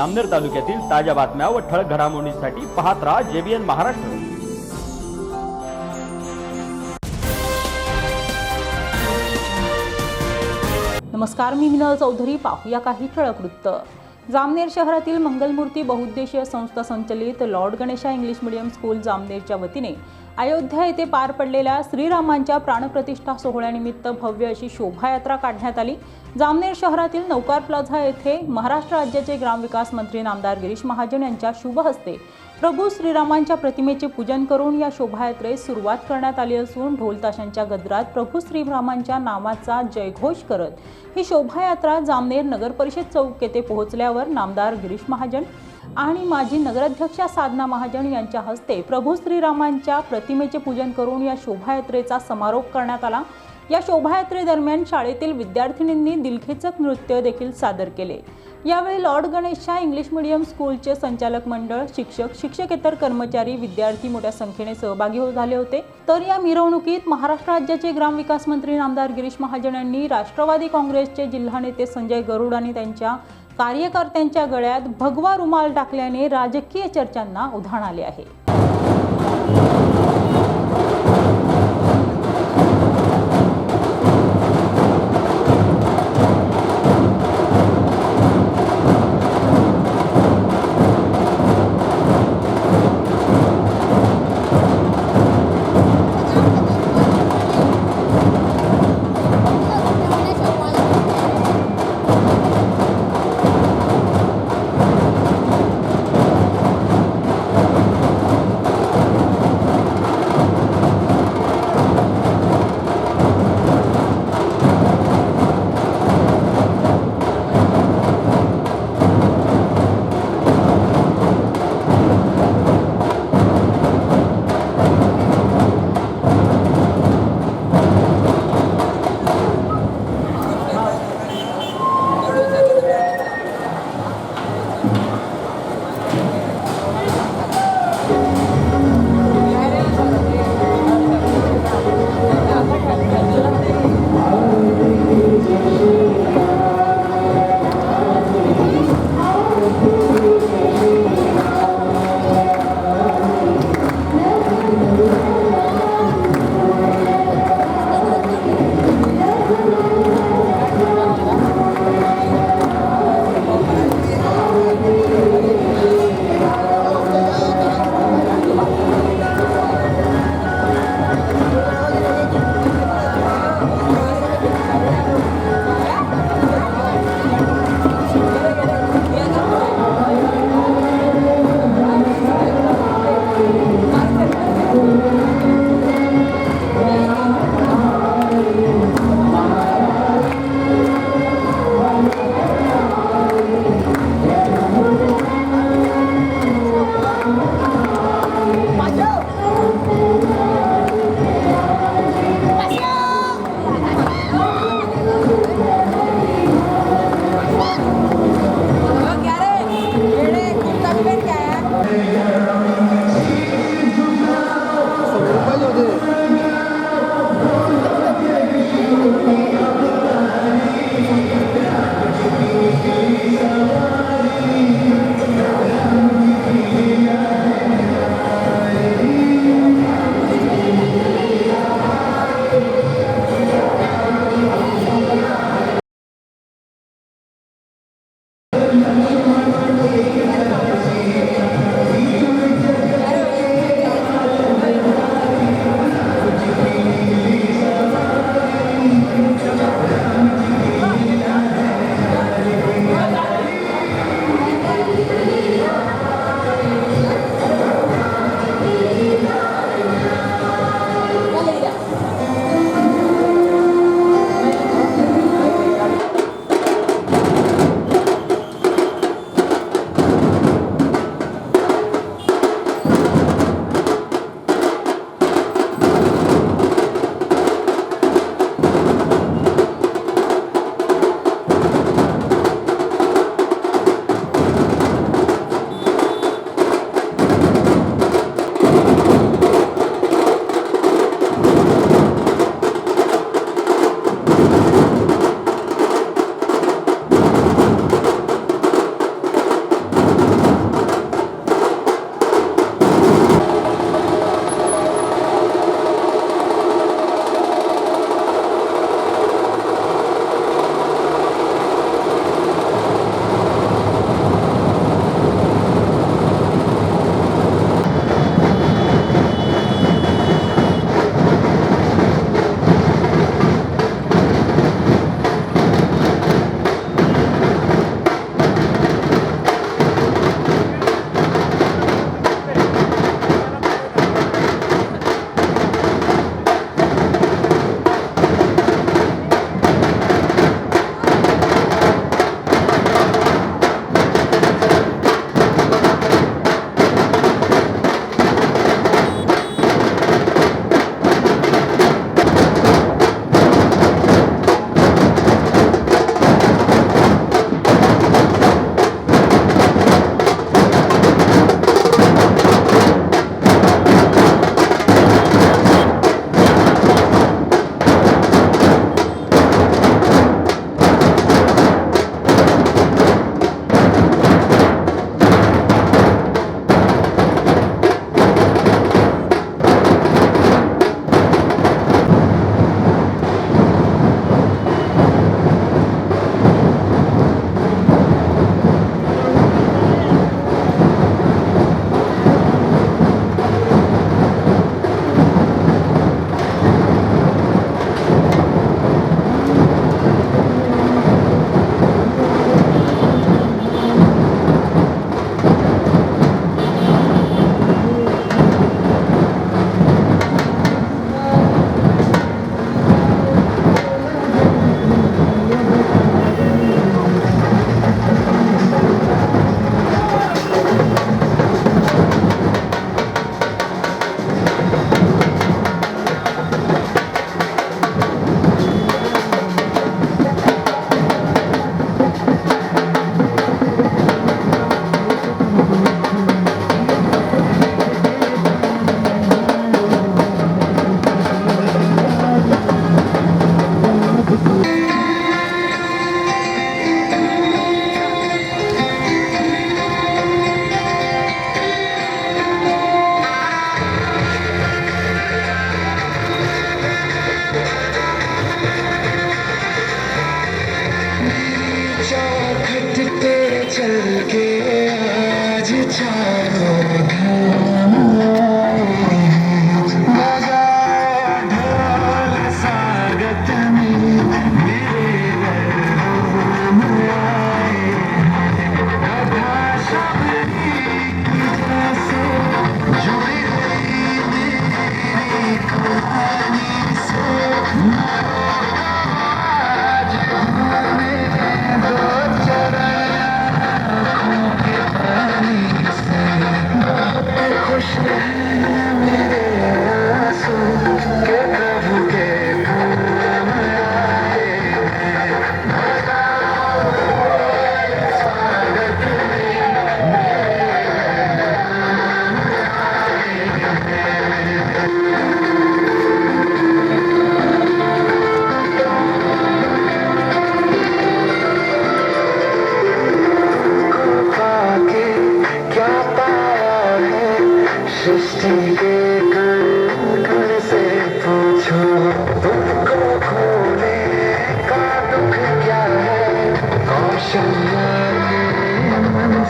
आमनेर तालुक्यातील ताज्या बातम्या व ठळक घडामोडींसाठी पाहत राहा जेबीएन महाराष्ट्र. नमस्कार मी मिनल चौधरी. पाहूया काही ठळक वृत्त. जामनेर शहरातील मंगलमूर्ती बहुउद्देशीय संस्था संचलित lord Ganesha English medium school जामनेरच्या वतीने अयोध्या येथे पार पडलेल्या श्रीरामांच्या प्राणप्रतिष्ठा सोहळ्यानिमित्त भव्य अशी शोभायात्रा काढण्यात आली. जामनेर शहरातील नौकार प्लाझा येथे महाराष्ट्र राज्याचे ग्रामविकास मंत्री नामदार गिरीश महाजन यांच्या शुभ हस्ते प्रभू श्रीरामांच्या प्रतिमेचे पूजन करून या शोभायात्रेस सुरुवात करण्यात आली असून ढोलताशांच्या गजरात प्रभू श्रीरामांच्या नामाचा जयघोष करत ही शोभायात्रा जामनेर नगर परिषद चौक येथे पोहोचल्यावर नामदार गिरीश महाजन आणि माजी नगराध्यक्षा साधना महाजन यांच्या हस्ते प्रभू श्रीरामांच्या प्रतिमेचे पूजन करून या शोभायात्रेचा समारोप करण्यात आला. या शोभायात्रेदरम्यान शाळेतील विद्यार्थिनींनी दिलखेचक नृत्य देखील सादर केले. यावेळी लॉर्ड गणेशच्या इंग्लिश मिडियम स्कूलचे संचालक मंडळ शिक्षक शिक्षकेतर कर्मचारी विद्यार्थी मोठ्या संख्येने सहभागी हो- झाले होते. तर या मिरवणुकीत महाराष्ट्र राज्याचे ग्रामविकास मंत्री नामदार गिरीश महाजन यांनी राष्ट्रवादी काँग्रेसचे जिल्हा नेते संजय गरुड आणि त्यांच्या कार्यकर्त्यांच्या गळ्यात भगवा रुमाल टाकल्याने राजकीय चर्चांना उधाण आले आहे.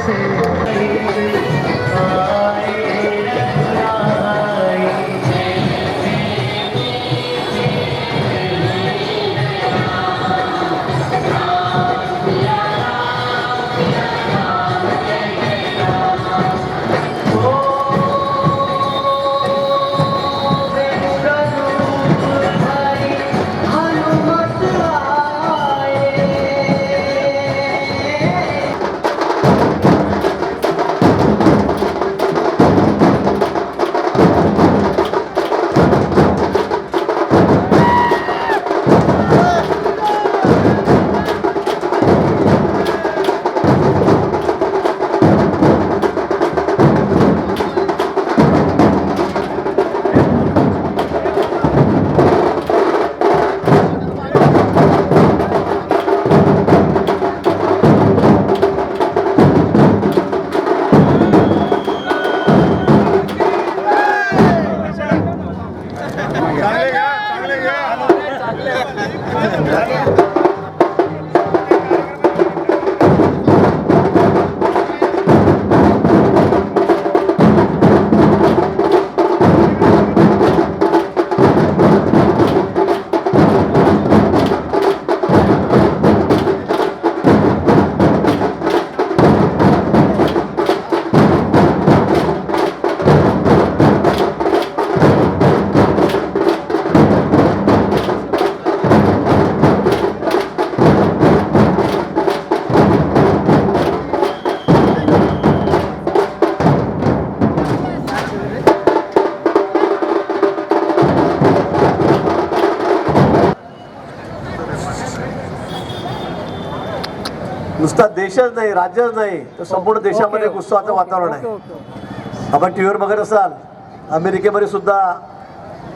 você. Gracias. नुसता देशच नाही राज्यच नाही तर संपूर्ण देशामध्ये एक उत्सवाचं वातावरण आहे. आपण टी व्हीवर बघत असाल अमेरिकेमध्ये सुद्धा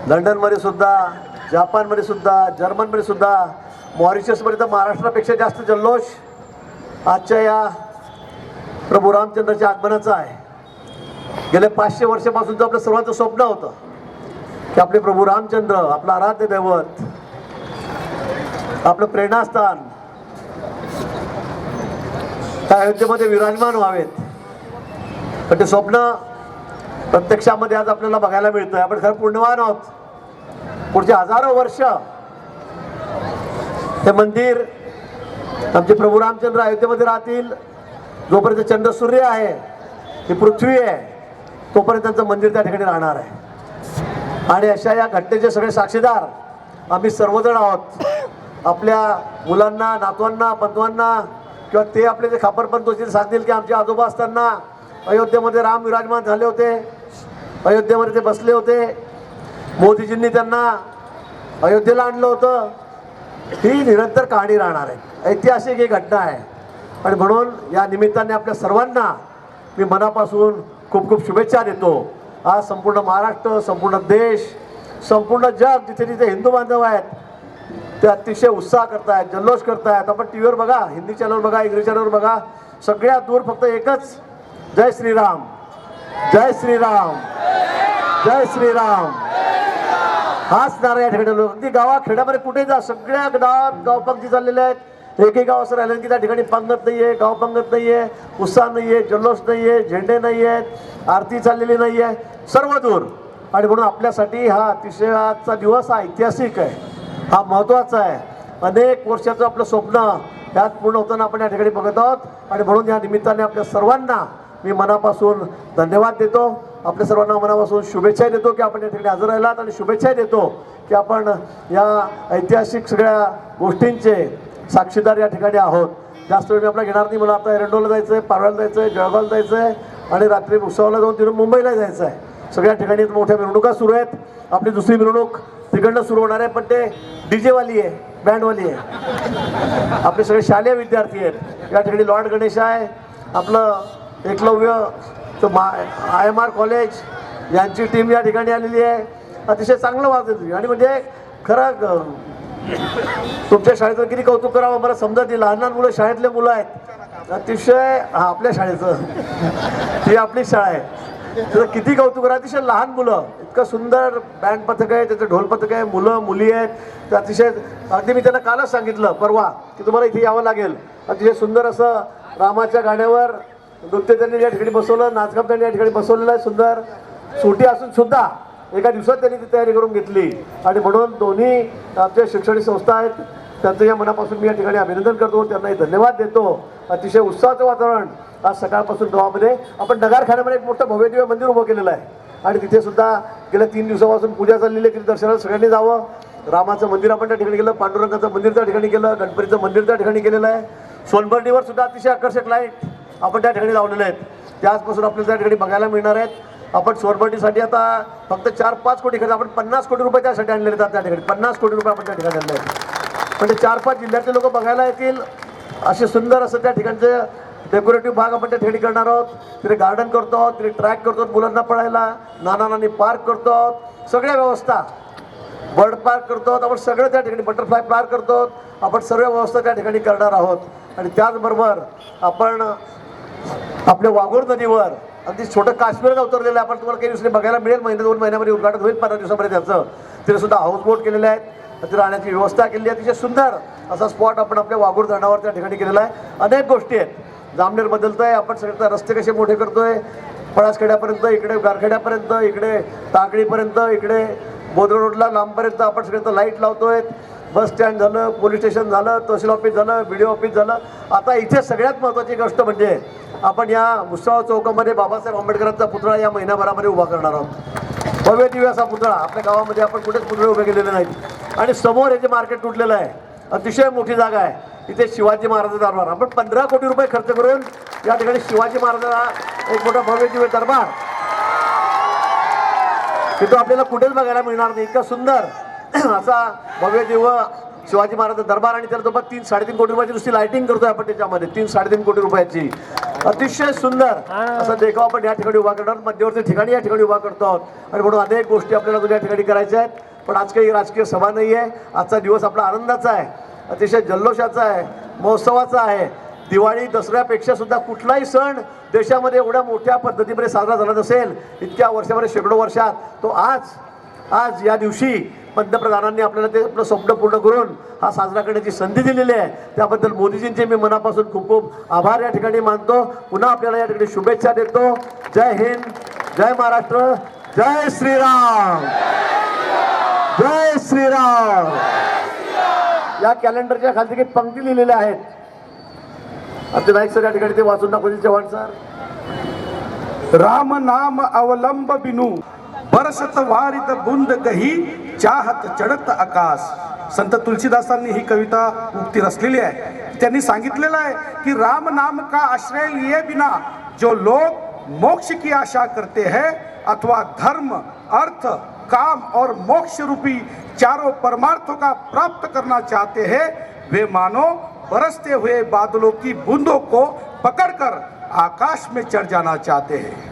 लंडनमध्ये सुद्धा जपानमध्ये सुद्धा जर्मनमध्ये सुद्धा मॉरिशसमध्ये तर महाराष्ट्रापेक्षा जास्त जल्लोष आजच्या या प्रभू रामचंद्राच्या आगमनाचा आहे. गेल्या पाचशे वर्षापासूनचं आपलं सर्वांचं स्वप्न होतं की आपले प्रभू रामचंद्र आपलं आराध्य दैवत आपलं प्रेरणास्थान त्या अयोध्येमध्ये विराजमान व्हावेत. पण ते स्वप्न प्रत्यक्षामध्ये आज आपल्याला बघायला मिळतं आपण खरं पुण्यवान आहोत. पुढचे हजारो वर्ष हे मंदिर आमचे प्रभू रामचंद्र अयोध्येमध्ये राहतील. जोपर्यंत चंद्र सूर्य आहे ही पृथ्वी आहे तोपर्यंत त्यांचं मंदिर त्या ठिकाणी राहणार आहे. आणि अशा या घटनेचे सगळे साक्षीदार आम्ही सर्वजण आहोत. आपल्या मुलांना नातवांना बंधवांना किंवा ते आपले जे खापरपंत होतील सांगतील की आमचे आजोबा असताना अयोध्येमध्ये राम विराजमान झाले होते. अयोध्येमध्ये ते बसले होते. मोदीजींनी त्यांना अयोध्येला आणलं होतं. ही निरंतर कहाणी राहणार आहे. ऐतिहासिक ही घटना आहे. आणि म्हणून या निमित्ताने आपल्या सर्वांना मी मनापासून खूप खूप शुभेच्छा देतो. आज संपूर्ण महाराष्ट्र संपूर्ण देश संपूर्ण जग जिथे जिथे हिंदू बांधव आहेत ते अतिशय उत्साह करतायत जल्लोष करतायत. आपण टी व्हीवर बघा हिंदी चॅनलवर बघा इंग्रजी चॅनलवर बघा. सगळ्यात दूर फक्त एकच जय श्रीराम. जय श्रीराम. जय श्रीराम. हाच नारा या ठिकाणी लोक अगदी गावा खेड्यामध्ये कुठे जा सगळ्या गावात गावपंक्ती चाललेल्या आहेत. एकही गाव असं राहिलं की त्या ठिकाणी पंगत नाहीये गाव पंगत नाहीये उत्साह नाहीये जल्लोष नाहीये झेंडे नाही आहेत आरती चाललेली नाहीये. सर्व दूर. आणि म्हणून आपल्यासाठी हा अतिशय आजचा दिवस हा ऐतिहासिक आहे. हा महत्त्वाचा आहे. अनेक वर्षाचं आपलं स्वप्न त्यात पूर्ण होताना आपण या ठिकाणी बघत आहोत. आणि म्हणून या निमित्ताने आपल्या सर्वांना मी मनापासून धन्यवाद देतो. आपल्या सर्वांना मनापासून शुभेच्छा देतो की आपण या ठिकाणी हजर राहिलात आणि शुभेच्छा देतो की आपण या ऐतिहासिक सगळ्या गोष्टींचे साक्षीदार या ठिकाणी आहोत. जास्त वेळ मी आपला घेणार नाही. मला आता एरंडोला जायचं आहे पारव्याला जायचं आहे जळगावला जायचं आहे आणि रात्री उत्सवाला जाऊन तिथून मुंबईला जायचं आहे सगळ्या ठिकाणी मोठ्या मिरवणुका सुरू आहेत. आपली दुसरी मिरवणूक तिकडनं सुरू होणार आहे पण ते डीजेवाली आहे बँडवाली आहे. आपले सगळे शालेय विद्यार्थी आहेत. या ठिकाणी लॉर्ड गणेश आहे आपलं एकलव्य तो मा आय एम आर कॉलेज यांची टीम या ठिकाणी आलेली आहे. अतिशय चांगलं वाजत आणि म्हणजे खरं तुमच्या शाळेचं किती कौतुक करावं मला समजत नाही. लहान लहान मुलं शाळेतले मुलं आहेत. अतिशय हा आपल्या शाळेचं. ही आपली शाळा आहे. त्याचं किती कौतुक करा अतिशय लहान मुलं. इतकं सुंदर बँड पथक आहे त्याचं ढोल पथक आहे मुलं मुली आहेत. तर अतिशय अगदी मी त्यांना कालच सांगितलं परवा की तुम्हाला इथे यावं लागेल. अतिशय सुंदर असं रामाच्या गाण्यावर नृत्य त्यांनी या ठिकाणी बसवलं नाचगाम त्यांनी या ठिकाणी बसवलेलं आहे सुंदर. सुटी असून सुद्धा एका दिवसात त्यांनी ती तयारी करून घेतली. आणि म्हणून दोन्ही आमच्या शैक्षणिक संस्था आहेत त्यांचं या मनापासून मी या ठिकाणी अभिनंदन करतो त्यांनाही धन्यवाद देतो. अतिशय उत्साहाचं वातावरण आज सकाळपासून गावामध्ये. आपण नगारखान्यामध्ये एक मोठं भव्यदिव्य मंदिर उभं केलेलं आहे. आणि तिथे सुद्धा गेल्या तीन दिवसापासून पूजा चाललेली आहे तिथे दर्शनाला सगळ्यांनी जावं. रामाचं मंदिर आपण त्या ठिकाणी गेलं पांडुरंगाचं मंदिर त्या ठिकाणी गेलं गणपतीचं मंदिर त्या ठिकाणी केलेलं आहे. सोनबर्डीवर सुद्धा अतिशय आकर्षक लाइट आपण त्या ठिकाणी लावलेले आहेत. त्याचपासून आपल्याला त्या ठिकाणी बघायला मिळणार आहेत. आपण सोनबर्डीसाठी आता फक्त चार पाच कोटी खर्च आपण पन्नास कोटी रुपये त्यासाठी आणलेले आहेत त्या ठिकाणी. पन्नास कोटी रुपये आपण त्या ठिकाणी आणले आहेत. म्हणजे चार पाच जिल्ह्यातले लोक बघायला येतील. असे सुंदर असं त्या ठिकाणचं डेकोरेटिव्ह भाग आपण त्या ठिकाणी करणार आहोत. तिथे गार्डन करतो आहोत तिथे ट्रॅक करतो मुलांना पळायला नाना नानी पार्क करतो आहोत. सगळ्या व्यवस्था. बर्ड पार्क करतो आहोत आपण सगळं त्या ठिकाणी बटरफ्लाय पार्क करतो आहोत. आपण सर्व व्यवस्था त्या ठिकाणी करणार आहोत. आणि त्याचबरोबर आपण आपल्या वाघोर नदीवर अगदी छोटं काश्मीरला उतरलेलं आहे. आपण तुम्हाला काही दिवसांनी बघायला मिळेल महिन्या दोन महिन्यामध्ये उद्घाटन होईल पंधरा दिवसामध्ये त्याचं. तिथे सुद्धा हाऊस बोट केलेले आहेत. तिथे राहण्याची व्यवस्था केलेली आहे. अतिशय सुंदर असा स्पॉट आपण आपल्या वाघूर धरणावर त्या ठिकाणी केलेला आहे. अनेक गोष्टी आहेत. जामनेर बदलतोय. आपण सगळे रस्ते कसे मोठे करतोय? पळासखेड्यापर्यंत इकडे गारखेड्यापर्यंत इकडे ताकडीपर्यंत इकडे बोदर रोडला लांबपर्यंत आपण सगळे लाइट लावतोय. बस स्टँड झालं पोलीस स्टेशन झालं तहसील ऑफिस झालं बी डी ऑफिस झालं. आता इथे सगळ्यात महत्त्वाची गोष्ट म्हणजे आपण या मुसळा चौकामध्ये बाबासाहेब आंबेडकरांचा पुतळा या महिनाभरामध्ये उभा करणार आहोत. भव्य दिव्य असा पुतळा. आपल्या गावामध्ये आपण कुठेच पुतळे उभे केलेले नाहीत. आणि समोर हे जे मार्केट तुटलेलं आहे अतिशय मोठी जागा आहे. इथे शिवाजी महाराजांचा दरबार. आपण पंधरा कोटी रुपये खर्च करून या ठिकाणी शिवाजी महाराजांचा एक मोठा भव्य दिव्य दरबार. तिथं आपल्याला कुठेच बघायला मिळणार नाही. इतका सुंदर असा भव्य दिव्य शिवाजी महाराज दरबार आणि त्याला सोबत तीन साडेतीन कोटी रुपयाची नुसती लाइटिंग करतोय आपण त्याच्यामध्ये. तीन साडेतीन कोटी रुपयाची. अतिशय सुंदर असा देखाव आपण या ठिकाणी उभा करणार. मध्यवर्ती ठिकाणी या ठिकाणी उभा करतो आहोत. आणि म्हणून अनेक गोष्टी आपल्याला तुझ्या ठिकाणी करायच्या आहेत. पण आज काही राजकीय सभा नाही आहे आजचा दिवस आपला आनंदाचा आहे. अतिशय जल्लोषाचा आहे महोत्सवाचा आहे. दिवाळी दसऱ्यापेक्षा सुद्धा कुठलाही सण देशामध्ये एवढ्या मोठ्या पद्धतीमध्ये साजरा झाला नसेल इतक्या वर्षामध्ये शेकडो वर्षात. तो आज आज या दिवशी पंतप्रधानांनी आपल्याला ते आपलं स्वप्न पूर्ण करून हा साजरा करण्याची संधी दिलेली आहे. त्याबद्दल मोदीजींचे मी मनापासून खूप खूप आभार या ठिकाणी मानतो. पुन्हा आपल्याला या ठिकाणी शुभेच्छा देतो. जय हिंद जय महाराष्ट्र जय श्रीराम. जय श्रीराम. या कॅलेंडरच्या खालती काही पंक्ती लिहिलेल्या आहेत. आमचे नाईक सर या ठिकाणी ते वाचून दाखवतील चव्हाण सर. राम नाम अवलंब बिनु बरसत वारित बुंद गही चाहत चढत आकाश. संत तुलसीदासांनी ही कविता उक्ती रचलेली आहे. त्यांनी सांगितलेलं आहे की राम नाम का आश्रय लिए बिना जो लोग मोक्ष की आशा करते हैं अथवा धर्म अर्थ काम और मोक्ष रूपी चारों परमार्थों का प्राप्त करना चाहते हैं, वे मानो बरसते हुए बादलों की बूंदों को पकड़कर आकाश में चढ़ जाना चाहते हैं।